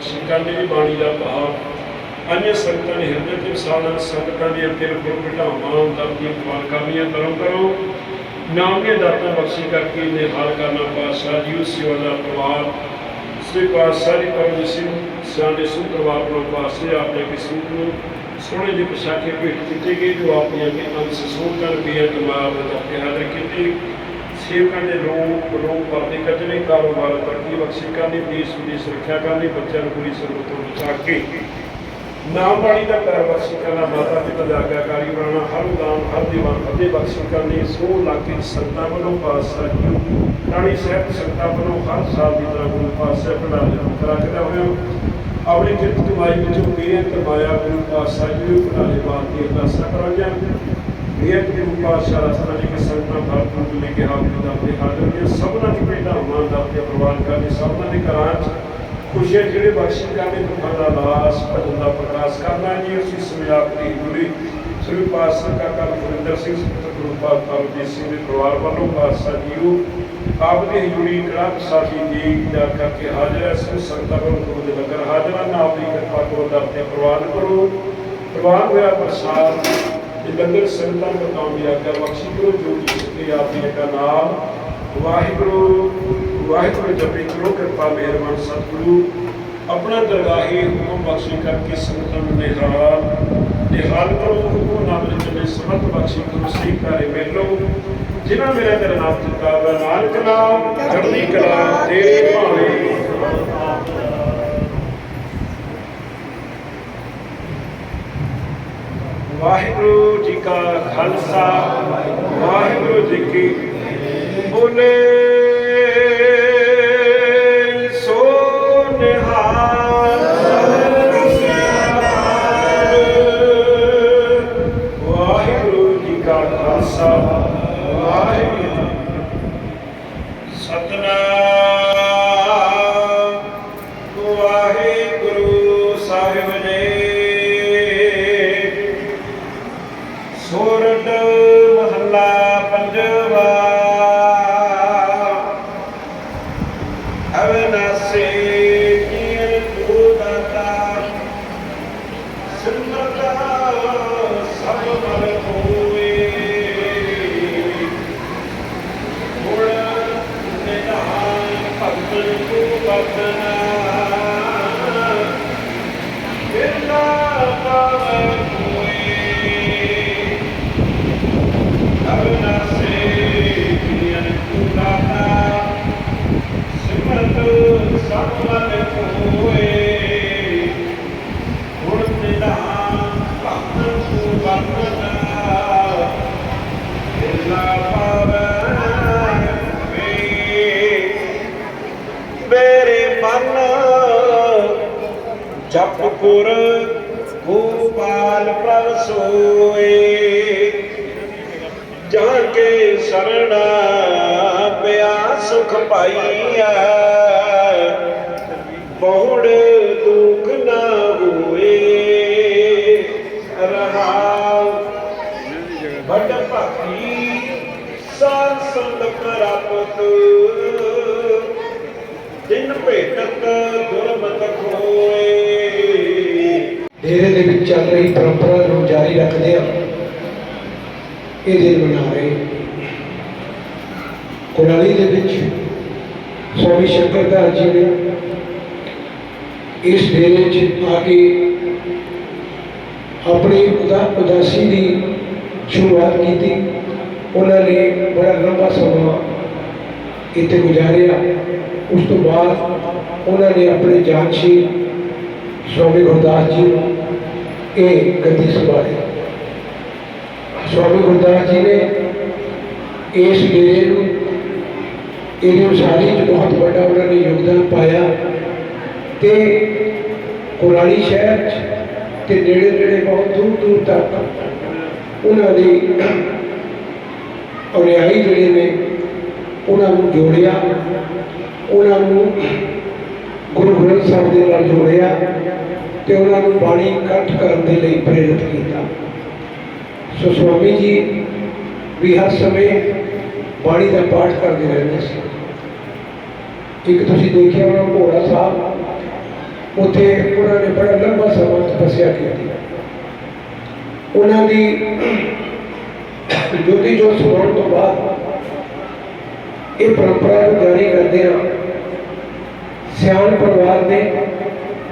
ਬਖਸ਼ੀ ਦੀ ਬਾਣੀ ਦਾ ਭਾਵ ਅੰਨੇ ਸੰਗਤਾਂ ਨੇ ਹਿਰਦੇ ਤੇ ਸਾਧਨ ਸੰਗਤਾਂ ਦੀਆਂ ਦਿਲ ਕੋਲ ਬਿਠਾਵਾਂ ਦਰਦੀਆਂ ਕਮਾਲ ਕਰਨੀਆਂ ਕਰੋ ਕਰੋ ਨਾਮ ਦੇ ਦਾਤਾਂ ਬਖਸ਼ੀ ਕਰਕੇ ਨਿਹਾਲ ਕਰਨਾ ਪਾਤਸ਼ਾਹ ਜੀ, ਉਸ ਸੇਵਾ ਦਾ ਪ੍ਰਵਾਨ ਸ੍ਰੀ ਪਾਤਸ਼ਾਹ ਜੀ, ਪਰਮ ਸਿੰਘ ਸਾਡੇ ਸੁਖ ਪਰਿਵਾਰ ਨੂੰ ਪਾਸੇ ਆਪਣੇ ਕਿਸਮ ਨੂੰ ਸੋਹਣੇ ਦੀ ਪਛਾਕੇ ਭੇਟ ਕੀਤੀ ਗਈ ਜੋ ਆਪਣੀਆਂ ਕਿ ਅੰਸ਼ ਸੋਹ ਕਰ ਬੀਆ ਦਿਮਾਗ ਦਾ ਤੇ ਹਾਜ਼ਰ ਕੀਤੀ। ਸੇਵਕਾਂ ਦੇ ਲੋਕ ਰੋਗ ਪਰਦੇ ਕੱਢਣੇ, ਕਾਰੋਬਾਰ ਤਰੱਕੀ ਬਖਸ਼ੀ ਕਰਨੀ, ਦੇਸ਼ ਦੀ ਸੁਰੱਖਿਆ ਕਰਨੀ, ਬੱਚਿਆਂ ਨੂੰ ਪੂਰੀ ਸਰਬਤ ਤੋਂ ਬਚਾ ਕੇ ਨਾਮ ਬਾਣੀ ਦਾ ਕਰ ਬਖਸ਼ੀ ਕਰਨਾ, ਮਾਤਾ ਪਿਤਾ ਦਾ ਆਗਿਆਕਾਰੀ ਬਣਾਉਣਾ, ਹਰ ਦਾਨ ਹਰ ਦੀਵਾਨ ਫਤਿਹ ਬਖਸ਼ੀ ਕਰਨੀ ਸੋ ਲਾਗੇ ਸੰਤਾਂ ਵੱਲੋਂ ਪਾਤਸ਼ਾਹ ਜੀ ਰਾਣੀ ਸਾਹਿਬ ਸੰਤਾਂ ਵੱਲੋਂ ਹਰ ਸਾਲ ਦੀ ਤਰ੍ਹਾਂ ਗੁਰੂ ਪਾਤਸ਼ਾਹ ਬਣਾ ਲਿਆ ਰੱਖਦਾ ਹੋਇਆ। ਆਪਣੀ ਕਿਰਤ ਕਮਾਈ ਵਿੱਚੋਂ ਮੇਰੇ ਕਰਵਾਇਆ ਗੁਰੂ ਪਾਤਸ਼ਾਹ ਜੀ ਨੂੰ ਬਣਾ ਲੈ ਬਾਤ ਦੀ ਅਰਦਾਸਾਂ ਕਰਾਂਗੇ ਇਹ ਗੁਰੂ ਪਾਤਸ਼ਾਹ ਰਸਤਾ ਜੀ ਕੇ ਸੰਤਾਂ ਭਾਰਤ ਨੂੰ ਲੈ ਕੇ ਹਾਜ਼ਰ ਦਾ ਤੇ ਹਾਜ਼ਰ ਨੇ ਸਭਨਾਂ ਦੀ ਭੇਟਾ ਮਾਨ ਦਾ ਤੇ ਪ੍ਰਵਾਨ ਕਰਨੀ ਸਭਨਾਂ ਦੇ ਘਰਾਂ 'ਚ ਖੁਸ਼ੀਆਂ ਜਿਹੜੇ ਬਖਸ਼ਿਸ਼ ਕਰਨੇ ਦੁੱਖਾਂ ਦਾ ਨਾਸ ਭਜਨ ਦਾ ਪ੍ਰਕਾਸ਼ ਕਰਨਾ ਜੀ ਅਸੀਂ ਸਮਝਾਪ ਦੀ ਜੁੜੀ ਸ੍ਰੀ ਪਾਤਸ਼ਾਹ ਕਾਕਾ ਗੁਰਿੰਦਰ ਸਿੰਘ ਸਤਿ ਗੁਰੂ ਪਾਤਸ਼ਾਹ ਪਰਮਜੀਤ ਸਿੰਘ ਦੇ ਪਰਿਵਾਰ ਵੱਲੋਂ ਪਾਤਸ਼ਾਹ ਜੀਓ ਆਪ ਦੀ ਜੁੜੀ ਕੜਾ ਸਾਡੀ ਜੀ ਜਾ ਕਰਕੇ ਹਾਜ਼ਰ ਹੈ। ਸ੍ਰੀ ਸੰਗਤਾਂ ਵੱਲੋਂ ਗੁਰੂ ਦੇ ਲੰਗਰ ਹਾਜ਼ਰਾਂ ਨਾਮ ਦੀ ਕਿਰਪਾ ਕਰੋ ਦਰ ਪ੍ਰਵਾਨ ਕਰੋ ਪ੍ਰਵਾਨ ਹੋਇਆ ਪ੍ਰਸਾਦ ਇਹ ਲੰਗਰ ਸੰਗਤਾਂ ਨੂੰ ਬਤਾਉਣ ਦੀ ਆਗਿਆ ਬਖਸ਼ੀ ਕਰੋ, ਜੋ ਜੀ ਸਕੇ ਆਪ ਜੀ ਦਾ ਨਾਮ। ਵਾਹਿਗੁਰੂ ਵਾਹਿਗੁਰੂ ਜਪੀ ਕਰੋ, ਕਿਰਪਾ, ਮਿਹਰਬਾਨ, ਸਤਿਗੁਰੂ। ਆਪਣਾ ਦਰਗਾਹੀ ਹੁਕਮ ਬਖਸ਼ੀ ਕਰਕੇ ਸੰਗਤਾਂ ਨੂੰ ਨਿਹਾਲ ਨਿਹਾਲ ਕਰੋ ਹੁਕਮ ਨਾਮ ਦੇ ਚਲੇ ਸਮਤ ਬਖਸ਼ੀ ਕਰੋ, ਸਹੀ ਕਾਰੇ ਮੇਲੋ ਜਿਨ੍ਹਾਂ ਮੇਰਾ ਤੇਰਾ ਨਾਮ ਦਿੱਤਾ ਵਾ ਨਾਨਕ ਨਾਮ ਚੜ੍ਹਦੀ ਕਲਾ ਤੇਰੇ ਭਾਣੇ ਵਾਹਿਗੁਰੂ ਜੀ ਕਾ ਖਾਲਸਾ ਵਾਹਿਗੁਰੂ ਜੀ ਕੀ ਬੋਲੇ ਕੇ ਸਰਣਾ ਪਿਆ ਸੁਖ ਪਾਈਆ ਬਹੁੜ ਦੁਖ ਨਾ ਹੋਏ। ਰਹਾਉ ਵੱਡ ਭਗਤੀ ਸਾਧ ਸੰਗ ਪ੍ਰਾਪਤ ਦਿਨ ਭੇਟਤ ਦੁਰਮਤ ਖੋਏ। ਡੇਰੇ ਦੇ ਵਿੱਚ ਚੱਲ ਰਹੀ ਪਰੰਪਰਾ ਨੂੰ ਜਾਰੀ ਰੱਖਦੇ ਆ ਇਹ ਦਿਨ ਮਨਾ ਰਹੇ। ਕੁਰਾਲੀ ਦੇ ਵਿੱਚ ਸਵਾਮੀ ਸ਼ੰਕਰਦਾਸ ਜੀ ਨੇ ਇਸ ਡੇਰੇ 'ਚ ਆ ਕੇ ਆਪਣੀ ਉਦਾ ਉਦਾਸੀ ਦੀ ਸ਼ੁਰੂਆਤ ਕੀਤੀ। ਉਹਨਾਂ ਨੇ ਬੜਾ ਲੰਬਾ ਸਮਾਂ ਇੱਥੇ ਗੁਜ਼ਾਰਿਆ। ਉਸ ਤੋਂ ਬਾਅਦ ਉਹਨਾਂ ਨੇ ਆਪਣੇ ਜਾਨਸ਼ੀਲ ਸਵਾਮੀ ਗੁਰਦਾਸ ਜੀ ਨੂੰ ਇਹ ਗੱਦੀ ਸੰਭਾਲੀ। ਸਵਾਮੀ ਗੁਰਦਾਸ ਜੀ ਨੇ ਇਸ ਡੇਰੇ ਨੂੰ ਇਹਦੀ ਉਸਾਰੀ 'ਚ ਬਹੁਤ ਵੱਡਾ ਉਹਨਾਂ ਨੇ ਯੋਗਦਾਨ ਪਾਇਆ ਤੇ ਕੁਰਾਲੀ ਸ਼ਹਿਰ 'ਚ ਤੇ ਨੇੜੇ ਨੇੜੇ ਬਹੁਤ ਦੂਰ ਦੂਰ ਤੱਕ ਉਹਨਾਂ ਦੀ ਔਰਿਆਈ ਜਿਹੜੇ ਨੇ ਉਹਨਾਂ ਨੂੰ ਜੋੜਿਆ, ਉਹਨਾਂ ਨੂੰ ਗੁਰੂ ਗ੍ਰੰਥ ਸਾਹਿਬ ਦੇ ਨਾਲ ਜੋੜਿਆ ਤੇ ਉਹਨਾਂ ਨੂੰ ਬਾਣੀ ਇਕੱਠ ਕਰਨ ਦੇ ਲਈ ਪ੍ਰੇਰਿਤ ਕੀਤਾ। ਸੋ ਸਵਾਮੀ ਜੀ ਵੀ ਹਰ ਸਮੇਂ ਬਾਣੀ ਦਾ ਪਾਠ ਕਰਦੇ ਰਹਿੰਦੇ ਸੀ ਇੱਕ ਤੁਸੀਂ ਦੇਖਿਆ ਹੋਣਾ ਭੋਰਾ ਸਾਹਿਬ ਉੱਥੇ ਉਹਨਾਂ ਨੇ ਬੜਾ ਲੰਬਾ ਸਮਾਂ ਤਪੱਸਿਆ ਕੀਤੀ ਉਹਨਾਂ ਦੀ ਜੋਤੀ ਜੋ ਸਮਾਉਣ ਤੋਂ ਬਾਅਦ ਇਹ ਪਰੰਪਰਾ ਨੂੰ ਜਾਰੀ ਕਰਦੇ ਹਾਂ ਸਿਆਣ ਪਰਿਵਾਰ ਨੇ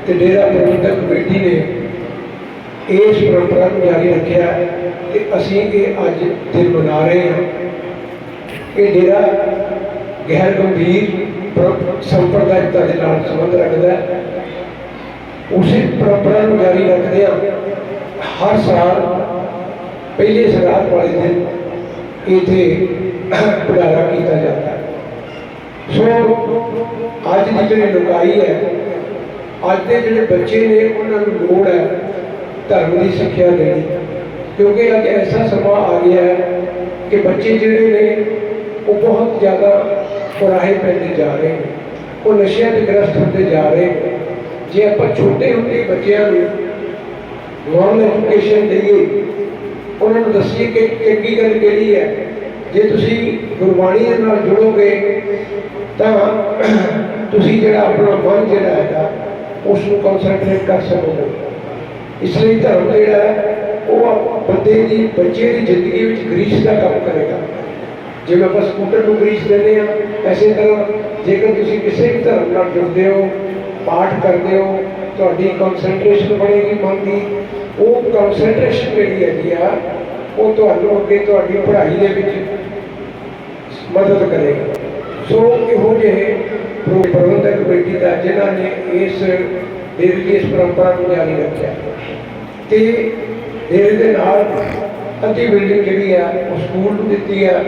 ਤੇ ਡੇਰਾ ਪ੍ਰਬੰਧਕ ਕਮੇਟੀ ਨੇ ਇਸ ਪਰੰਪਰਾ ਨੂੰ ਜਾਰੀ ਰੱਖਿਆ ਤੇ ਅਸੀਂ ਇਹ ਅੱਜ ਦਿਨ ਮਨਾ ਰਹੇ ਹਾਂ ਇਹ ਜਿਹੜਾ ਗੈਰ ਗੰਭੀਰ ਸੰਪਰਦਾਇਕਤਾ ਦੇ ਨਾਲ ਸੰਬੰਧ ਰੱਖਦਾ ਹੈ, ਉਸੇ ਪਰੰਪਰਾ ਨੂੰ ਜਾਰੀ ਰੱਖਦੇ ਹਾਂ। ਹਰ ਸਾਲ ਪਹਿਲੇ ਸਰਾਧ ਵਾਲੇ ਦਿਨ ਇੱਥੇ ਭੰਡਾਰਾ ਕੀਤਾ ਜਾਂਦਾ ਹੈ। ਸੋ ਅੱਜ ਦੀ ਜਿਹੜੀ ਲੁਕਾਈ ਹੈ, ਅੱਜ ਦੇ ਜਿਹੜੇ ਬੱਚੇ ਨੇ, ਉਹਨਾਂ ਨੂੰ ਲੋੜ ਹੈ ਧਰਮ ਦੀ ਸਿੱਖਿਆ ਦੇਣੀ। ਕਿਉਂਕਿ ਅੱਜ ਐਸਾ ਸਮਾਂ ਆ ਗਿਆ ਹੈ ਕਿ ਬੱਚੇ ਜਿਹੜੇ ਨੇ, ਉਹ ਬਹੁਤ ਜ਼ਿਆਦਾ ਕੁਰਾਹੇ ਪੈਂਦੇ ਜਾ ਰਹੇ ਨੇ। ਉਹ ਨਸ਼ਿਆਂ ਦੇ ਗ੍ਰਸਤ ਹੁੰਦੇ ਜਾ ਰਹੇ ਨੇ। ਜੇ ਆਪਾਂ ਛੋਟੇ ਹੁੰਦੇ ਬੱਚਿਆਂ ਨੂੰ ਨੋਰਮਲ ਐਜੂਕੇਸ਼ਨ ਦੇਈਏ, ਉਹਨਾਂ ਨੂੰ ਦੱਸੀਏ ਕਿ ਚੰਗੀ ਗੱਲ ਕਿਹੜੀ ਹੈ। ਜੇ ਤੁਸੀਂ ਗੁਰਬਾਣੀ ਦੇ ਨਾਲ ਜੁੜੋਗੇ, ਤਾਂ ਤੁਸੀਂ ਜਿਹੜਾ ਆਪਣਾ ਮਨ ਜਿਹੜਾ ਹੈਗਾ ਉਸ ਨੂੰ ਕਨਸੈਂਟਰੇਟ ਕਰ ਸਕੋਗੇ। ਇਸ ਲਈ ਧਰਮ ਜਿਹੜਾ ਹੈ ਉਹ ਆਪ- ਬੰਦੇ ਦੀ, ਬੱਚੇ ਦੀ ਜ਼ਿੰਦਗੀ ਵਿੱਚ ਗਰੀਸ ਦਾ ਕੰਮ ਕਰੇਗਾ। ਜਿਵੇਂ ਆਪਾਂ ਸਕੂਟਰ ਨੂੰ ਗਰੀਸ ਦਿੰਦੇ ਆ ਐਸੇ ਤਰ੍ਹਾਂ ਜੇਕਰ ਤੁਸੀਂ ਕਿਸੇ ਵੀ ਧਰਮ ਨਾਲ ਜੁੜਦੇ ਹੋ, ਪਾਠ ਕਰਦੇ ਹੋ, ਤੁਹਾਡੀ ਕਨਸੈਂਟਰੇਸ਼ਨ ਬਣੇਗੀ ਮਨ ਦੀ। ਉਹ ਕਨਸੈਂਟਰੇਸ਼ਨ ਜਿਹੜੀ ਹੈਗੀ ਆ, ਉਹ ਤੁਹਾਨੂੰ ਅੱਗੇ ਤੁਹਾਡੀ ਪੜ੍ਹਾਈ ਦੇ ਵਿੱਚ ਮਦਦ ਕਰੇਗਾ। ਸੋ ਇਹੋ ਜਿਹੇ ਪ੍ਰਬੰਧਕ ਕਮੇਟੀ ਦਾ ਜਿਨ੍ਹਾਂ ਨੇ ਇਸ ਡੇਰੇ ਇਸ ਪਰੰਪਰਾ ਨੂੰ ਜਾਰੀ ਰੱਖਿਆ। ਤੇ ਡੇਰੇ ਦੇ ਨਾਲ ਅੱਧੀ ਬਿਲਡਿੰਗ ਜਿਹੜੀ ਆ, ਉਹ ਸਕੂਲ ਨੂੰ ਦਿੱਤੀ ਆ,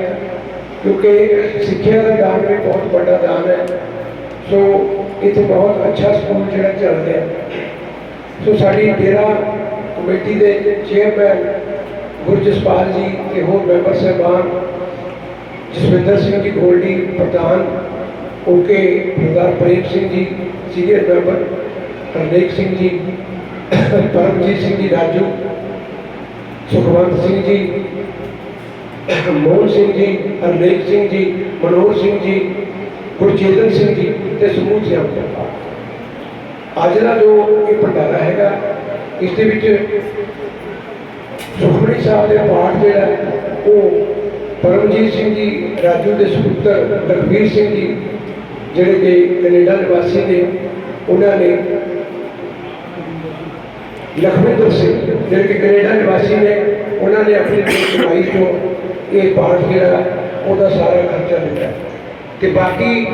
ਕਿਉਂਕਿ ਸਿੱਖਿਆ ਦਾ ਦਾਨ ਵੀ ਬਹੁਤ ਵੱਡਾ ਦਾਨ ਹੈ। ਸੋ ਇੱਥੇ ਬਹੁਤ ਅੱਛਾ ਸਕੂਲ ਜਿਹੜਾ ਚੱਲ ਰਿਹਾ ਸੋ ਸਾਡੀ ਡੇਰਾ ਕਮੇਟੀ ਦੇ ਚੇਅਰਮੈਨ ਗੁਰਜਸਪਾਲ ਜੀ ਤੇ ਹੋਰ ਮੈਂਬਰ ਸਾਹਿਬਾਨ ਜਸਵਿੰਦਰ ਸਿੰਘ ਜੀ, ਗੋਲਡੀ ਪ੍ਰਧਾਨ ਓਕੇ ਸਰਦਾਰ ਪ੍ਰੇਮ ਸਿੰਘ ਜੀ ਸੀਨੀਅਰ ਮੈਂਬਰ ਹਰਨੇਕ ਸਿੰਘ ਜੀ, ਪਰਮਜੀਤ ਸਿੰਘ ਜੀ, ਰਾਜੂ ਸੁਖਵੰਤ ਸਿੰਘ ਜੀ ਮੋਹਨ ਸਿੰਘ ਜੀ ਹਰਨੇਕ ਸਿੰਘ ਜੀ, ਮਨੋਹਰ ਸਿੰਘ ਜੀ, ਗੁਰਚੇਤਨ ਸਿੰਘ ਜੀ ਤੇ ਸਮੂਹ ਸਿਆਮ ਅੱਜ ਦਾ ਜੋ ਇਹ ਭੰਡਾਰਾ ਹੈਗਾ, ਇਸ ਦੇ ਵਿੱਚ ਸੁਖਮਨੀ ਸਾਹਿਬ ਦੇ ਪਾਠ ਜਿਹੜਾ, ਉਹ ਪਰਮਜੀਤ ਸਿੰਘ ਜੀ, ਰਾਜੂ ਦੇ ਸੁਪੁੱਤਰ ਲਖਵੀਰ ਸਿੰਘ ਜੀ, ਜਿਹੜੇ ਕਿ ਕੈਨੇਡਾ ਨਿਵਾਸੀ ਨੇ, ਉਹਨਾਂ ਨੇ ਲਖਵਿੰਦਰ ਸਿੰਘ ਜਿਹੜੇ ਕਿ ਕੈਨੇਡਾ ਨਿਵਾਸੀ ਨੇ, ਉਹਨਾਂ ਨੇ ਆਪਣੀ ਕਮਾਈ ਤੋਂ ਇਹ ਪਾਠ ਜਿਹੜਾ, ਉਹਦਾ ਸਾਰਾ ਖਰਚਾ ਦਿੱਤਾ। ਤੇ ਬਾਕੀ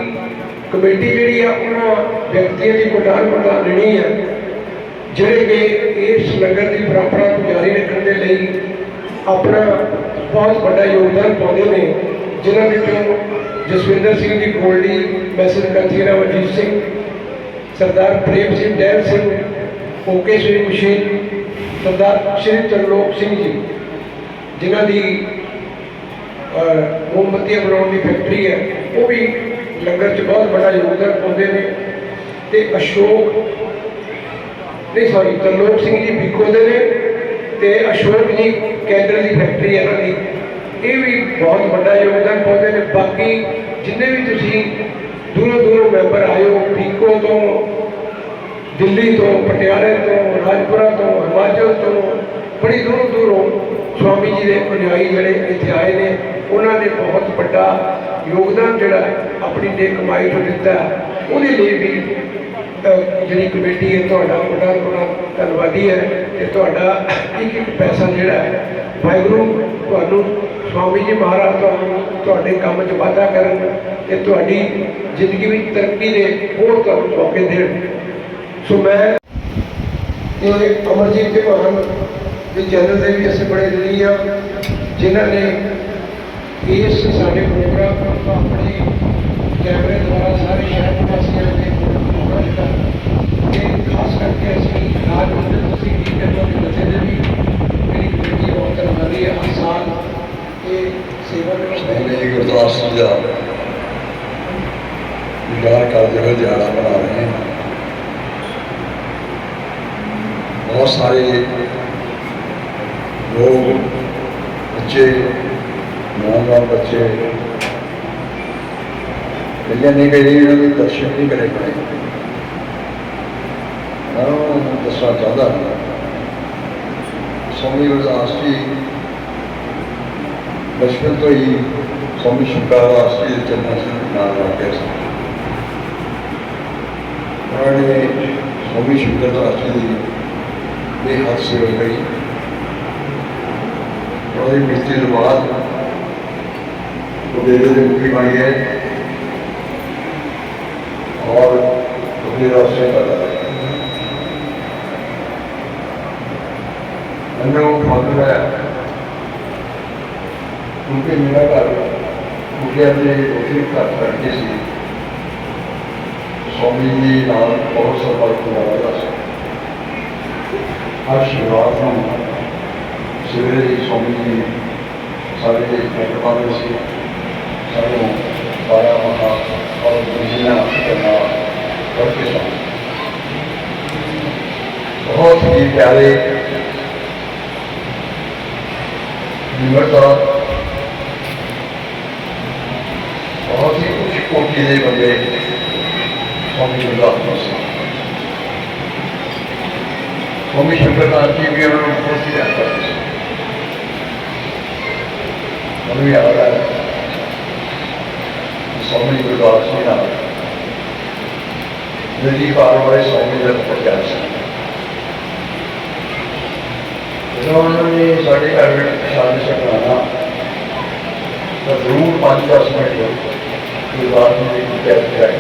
ਕਮੇਟੀ ਜਿਹੜੀ ਆ, ਉਹਨਾਂ ਵਿਅਕਤੀਆਂ ਦੀ ਪਟਾਨ ਪ੍ਰਧਾਨ ਦੇਣੀ ਹੈ ਜਿਹੜੇ ਕਿ ਇਸ ਨਗਰ ਦੀ ਪਰੰਪਰਾ ਨੂੰ ਜਾਰੀ ਰੱਖਣ ਦੇ ਲਈ ਆਪਣਾ ਬਹੁਤ ਵੱਡਾ ਯੋਗਦਾਨ ਪਾਉਂਦੇ ਨੇ, ਜਿਨ੍ਹਾਂ ਵਿੱਚੋਂ ਜਸਵਿੰਦਰ ਸਿੰਘ ਦੀ ਗੋਲਡੀ ਮੈਸਰ ਕੰਥੀਰਾ ਵਜੀਤ ਸਿੰਘ, ਸਰਦਾਰ ਪ੍ਰੇਮ ਸਿੰਘ, ਡੈਲ ਸਿੰਘ ਓਕੇ ਸ਼੍ਰੀ ਮਸ਼ੀਨ ਸਰਦਾਰ ਸ਼੍ਰੀ ਤਰਲੋਕ ਸਿੰਘ ਜੀ, ਜਿਨ੍ਹਾਂ ਦੀ ਮੋਮਬੱਤੀਆਂ ਬਣਾਉਣ ਦੀ ਫੈਕਟਰੀ ਹੈ, ਉਹ ਵੀ ਲੰਗਰ 'ਚ ਬਹੁਤ ਵੱਡਾ ਯੋਗਦਾਨ ਪਾਉਂਦੇ ਨੇ। ਤੇ ਅਸ਼ੋਕ, ਨਹੀਂ ਸੌਰੀ ਤਰਲੋਕ ਸਿੰਘ ਜੀ ਬੀਕੋ ਦੇ ਨੇ ਤੇ ਅਸ਼ੋਕ ਜੀ ਕੈਂਡਲ ਦੀ ਫੈਕਟਰੀ ਹੈ ਇਹਨਾਂ ਦੀ। ਇਹ ਵੀ ਬਹੁਤ ਵੱਡਾ ਯੋਗਦਾਨ ਪਾਉਂਦੇ ਨੇ। ਬਾਕੀ ਜਿੰਨੇ ਵੀ ਤੁਸੀਂ ਦੂਰੋਂ ਦੂਰੋਂ ਮੈਂਬਰ ਆਇਓ ਬੀਕੋ ਤੋਂ ਦਿੱਲੀ ਤੋਂ, ਪਟਿਆਲੇ ਤੋਂ, ਰਾਜਪੁਰਾ ਤੋਂ, ਹਿਮਾਚਲ ਤੋਂ, ਬੜੀ ਦੂਰੋਂ ਦੂਰੋਂ ਸਵਾਮੀ ਜੀ ਦੇ ਅਨੁਯਾਈ ਜਿਹੜੇ ਇੱਥੇ ਆਏ ਨੇ, ਉਹਨਾਂ ਨੇ ਬਹੁਤ ਵੱਡਾ ਯੋਗਦਾਨ ਜਿਹੜਾ ਆਪਣੀ ਨੇ ਕਮਾਈ ਤੋਂ ਦਿੱਤਾ ਉਹਦੇ ਲਈ ਵੀ ਜਿਹੜੀ ਕਮੇਟੀ ਹੈ, ਤੁਹਾਡਾ ਬੜਾ ਬੜਾ ਧੰਨਵਾਦੀ ਹੈ ਤੇ ਤੁਹਾਡਾ ਇੱਕ ਇੱਕ ਪੈਸਾ ਜਿਹੜਾ ਹੈ, ਵਾਹਿਗੁਰੂ ਤੁਹਾਨੂੰ ਸਵਾਮੀ ਜੀ ਮਹਾਰਾਜ ਤੁਹਾਨੂੰ ਤੁਹਾਡੇ ਕੰਮ 'ਚ ਵਾਧਾ ਕਰਨ ਤੇ ਤੁਹਾਡੀ ਜ਼ਿੰਦਗੀ ਵਿੱਚ ਤਰੱਕੀ ਦੇ ਹੋਰ ਤੁਹਾਨੂੰ ਮੌਕੇ ਦੇਣ। ਸੋ ਮੈਂ ਇਹ ਅਮਰਜੀਤ ਦੇ ਮਹਾਨ ਦੇ ਚੈਨਲ ਦੇ ਵੀ ਅਸੀਂ ਬੜੇ ਦਿਲੀ ਆ, ਜਿਨ੍ਹਾਂ ਨੇ ਇਸ ਸਾਡੇ ਪ੍ਰੋਗਰਾਮ ਨੂੰ ਆਪਣੇ ਕੈਮਰੇ ਦੁਆਰਾ ਸਾਰੇ ਸ਼ਹਿਰ ਵਾਸੀਆਂ ਦੇ ਦਿੱਤਾ ਤੇ ਖਾਸ ਕਰਕੇ ਅਸੀਂ ਰਾਜ ਮੰਡਲ ਤੁਸੀਂ ਕੀ ਕਰਨਾ ਦੇ ਬੱਚੇ ਦੇ ਵੀ ਮੇਰੀ ਕਮੇਟੀ ਬਹੁਤ ਧੰਨਵਾਦੀ ਹੈ ਹਰ ਸਾਲ ਇਹ ਸੇਵਾ ਦੇ ਸ਼੍ਰੋਮਣੀ ਗੁਰਦੁਆਰਾ ਸਾਹਿਬ ਦਾ ਵਿਚਾਰ ਕਰਦੇ ਹੋਏ ਦਿਹਾੜਾ ਮਨਾ ਰਹੇ ਹਾਂ। ਬਹੁਤ ਸਾਰੇ ਲੋਕ, ਬੱਚੇ, ਨੌਜਵਾਨ ਬੱਚੇ ਪਹਿਲੇ ਨਹੀਂ ਗਏ, ਇਹਨਾਂ ਦੇ ਦਰਸ਼ਨ ਨਹੀਂ ਕਰੇ ਪਏ। ਮੈਂ ਦੱਸਣਾ ਚਾਹੁੰਦਾ ਹਾਂ। ਸਵਾਮੀ ਗੁਰਦਾਸ ਜੀ, ਬਚਪਨ ਤੋਂ ਹੀ ਸਵਾਮੀ ਸ਼ੰਕਰਦਾਸ ਜੀ ਦੇ ਚਰਨਾਂ 'ਚ ਨਾਲ ਲੱਗ ਗਏ ਉਹਨਾਂ ਨੇ ਸਵਾਮੀ ਸ਼ੰਕਰਦਾਸ ਜੀ ਦੀ ਬੇਹੱਦ ਸੇਵਾ ਲਈ। ਉਹਦੇ ਮਿੱਟੀ ਤੋਂ ਬਾਅਦ ਉਹ ਦੇਵੇ ਦੇ ਮੁਖੀ ਬਣੀ ਹੈ। ਔਰ ਉਹਨੇ ਰੋਸ਼ਨ ਕਰਦਾ ਹੈ ਮੈਨੂੰ ਫਕਰ ਹੈ ਕਿਉਂਕਿ ਮੇਰਾ ਘਰ ਮੁਝੇ ਆਪਣੇ ਰੋਟੀ ਘਰ ਕਰਕੇ ਸੀ। ਸੋਮੀ ਜੀ ਨਾਲ ਬਹੁਤ ਸਰਬਤ ਕਰਾਇਆ ਸੀ। ਹਰ ਸ਼ੁਰੂਆਤ ਨੂੰ ਸਵੇਰੇ ਹੀ ਸੋਮੀ ਜੀ ਸਾਰੇ ਪਿੰਡ ਵਾਲੇ ਸੀ। ਸਾਨੂੰ ਸਾਰਾ ਮਹਾ ਔਰ ਦੁਨੀਆ ਕਰਨਾ ਕਰਕੇ ਸਨ ਬਹੁਤ ਹੀ ਪਿਆਰੇ ਨਿਮਰ ਸਾਹਿਬ ਬਹੁਤ ਹੀ ਉੱਚ ਕੋਟੀ ਦੇ ਬੰਦੇ ਸੋਮੀ ਗੁਰਦਾਸ होमी शंकर का आती भी उन्होंने पहुँच जाता है हमें आ रहा है। स्वामी को बात नहीं आ रहा नदी पार वाले स्वामी जब प्रकाश उन्होंने साढ़े घर शादी से कराना तो ज़रूर पाँच दस मिनट कोई बात नहीं क्या क्या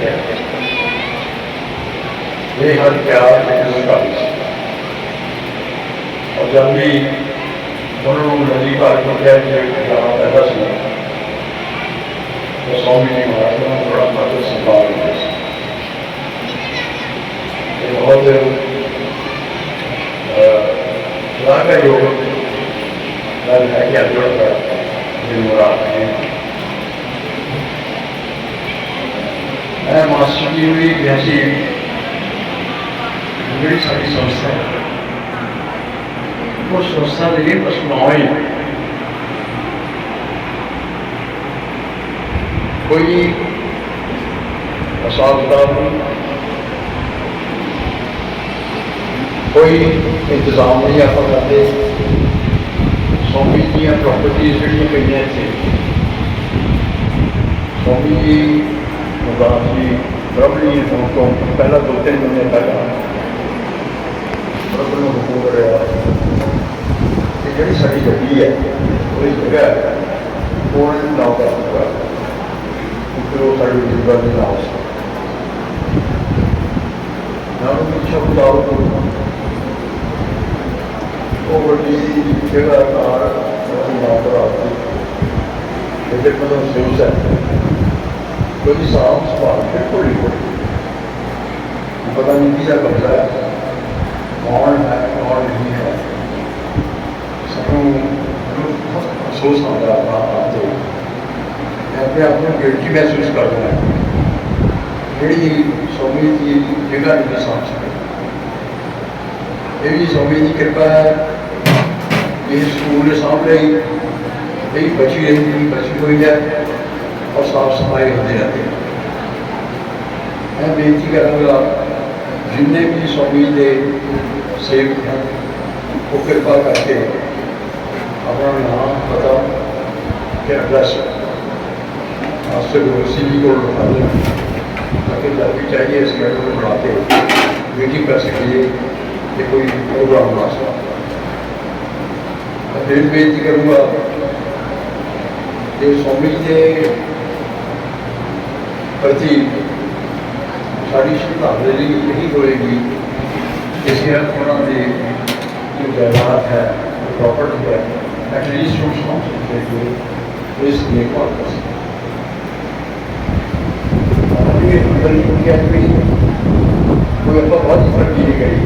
ये हर प्यार में का ਔਰ ਜਦ ਵੀ ਉਹਨਾਂ ਨੂੰ ਨਦੀ ਭਾਰ ਤੋਂ ਕਿਹਾ ਕਿ ਜਾਣਾ ਪੈਦਾ ਸੀ, ਤਾਂ ਸਵਾਮੀ ਜੀ ਮਹਾਰਾਜ ਨੂੰ ਬੜਾ ਮਦਦ ਸੰਭਾਲ ਰਿਹਾ ਸੀ। ਇਹ ਬਹੁਤ ਲਾਗਾ ਯੋਗ ਦਾ ਹੈ ਕਿ ਅਜੋੜ ਦਾ ਜਿਮਰਾ ਹੈ ਮੈਂ ਮਾਸਟਰ ਜੀ ਵੀ ਵੈਸੀ ਜਿਹੜੀ ਸਾਡੀ ਸੰਸਥਾ ਹੈ ਉਸ ਸੰਸਥਾ ਦੇ ਲਈ ਪਛਤਾਉਣੇ ਕੋਈ ਅਸਾਦਾ ਕੋਈ ਇੰਤਜ਼ਾਮ ਨਹੀਂ ਆਪਾਂ ਕਰਦੇ ਸੌਮੀ ਦੀਆਂ ਪ੍ਰਾਪਰਟੀਆਂ ਜਿਹੜੀਆਂ ਪਈਆਂ ਇੱਥੇ ਸੌਮੀ ਜੀ ਮੁਬਾਰਕ ਜੀ ਪ੍ਰਭਲੀ ਨੂੰ ਤੋਂ ਪਹਿਲਾਂ ਦੋ ਤਿੰਨ ਮਹੀਨੇ ਪਹਿਲਾਂ ਪ੍ਰਭੂ ਨੂੰ ਹੁਕਮ ਰਿਹਾ ਜਿਹੜੀ ਸਾਡੀ ਗੱਡੀ ਹੈ, ਉਹਦੀ ਜਗ੍ਹਾ ਹੈ ਉਹ ਨਾ ਕਰ ਦਿੱਤਾ। ਫਿਰ ਉਹ ਸਾਡੀ ਜ਼ਿੰਦਗੀ ਦੇ ਨਾਲ ਨਾ ਉਹ ਪਿੱਛੇ ਬਤਾਓ ਉਹ ਵੱਡੀ ਜਗ੍ਹਾ ਕਾਰ ਉਹ ਨਾ ਕਰਾ ਇਹਦੇ ਕੋਲ ਸੇਵਸ ਹੈ। ਕੋਈ ਸਾਫ਼ ਸਵਾਲ ਬਿਲਕੁਲ ਨਹੀਂ ਪਤਾ ਨਹੀਂ ਕਿਹਦਾ ਕਬਜ਼ਾ ਹੈ। ਕੌਣ ਹੈ, ਕੌਣ ਨਹੀਂ ਹੈ ਸਾਨੂੰ ਬਹੁਤ ਅਫਸੋਸ ਹੁੰਦਾ ਆਪਣਾ ਆਪ ਤੇ। ਮੈਂ ਆਪਣੇ ਆਪ ਗਿਲਟੀ ਮਹਿਸੂਸ ਕਰਦਾ ਹਾਂ। ਜਿਹੜੀ ਸੌਮੀ ਦੀ ਜਗ੍ਹਾ ਨਹੀਂ ਸਾਂਭ ਸਕੇ ਇਹ ਵੀ ਸੌਮੀ ਦੀ ਕਿਰਪਾ ਹੈ। ਇਹ ਸਕੂਲ ਦੇ ਸਾਹਮਣੇ ਹੀ ਬਚੀ ਰਹੀ ਬਚੀ ਹੋਈ ਹੈ। ਔਰ ਸਾਫ਼ ਸਫ਼ਾਈ ਹੁੰਦੀ ਰਹਦੀ ਹੈ। ਮੈਂ ਬੇਨਤੀ ਕਰਾਂਗਾ, ਜਿੰਨੇ ਵੀ ਸੌਮੀ ਦੇ ਸੇਵਕ ਹਨ, ਉਹ ਕਿਰਪਾ ਕਰਕੇ ਆਪਣਾ ਨਾਮ ਪਤਾ ਤੇ ਐਡਰੈਸ आपसे गुरुसी जी को उठा दें ताकि जब भी चाहिए इस मैटर को बढ़ाते मीटिंग कर सकिए कि कोई प्रोग्राम बना सका मैं फिर बेनती करूँगा कि स्वामी जी के प्रति सारी श्रद्धांजलि यही होएगी कि सिर्फ उन्होंने जो जायदाद है प्रॉपर्टी है एटलीस्ट हम समझ सकते हैं कि इस देखभाल कर सकते ये बड़ी दुनिया में कोई ਆਪਾਂ ਬਹੁਤ ਫਰਕ ਨਹੀਂ ਕਰੀ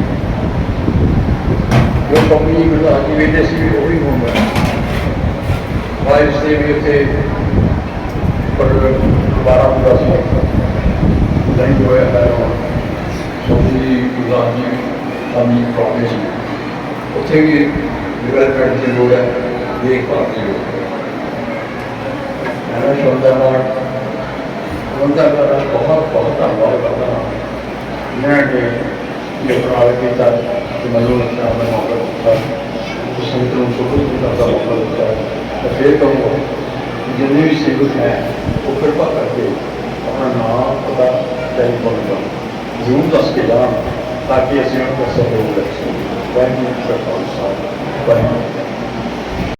ਜੋ ਕੰਪਨੀ ਬਣਾ ਕੇ ਵੇਚਦੇ ਸੀ ਉਹ ਹੀ ਹੋਊਗਾ ਵਾਇਸ ਦੇ ਵੀ ਉੱਤੇ ਪਰ ਦੁਬਾਰਾ ਹੁੰਦਾ ਸੀ ਨਹੀਂ ਹੋਇਆ ਹੈ ਸੋਨੀ ਗੁਜ਼ਾਰ ਜੀ ਆਮੀ ਪ੍ਰੋਗਰੈਸ ਉੱਥੇ ਵੀ ਡਿਵੈਲਪਮੈਂਟ ਦੀ ਲੋੜ ਹੈ ਦੇਖਭਾਲ ਦੀ ਲੋੜ ਹੈ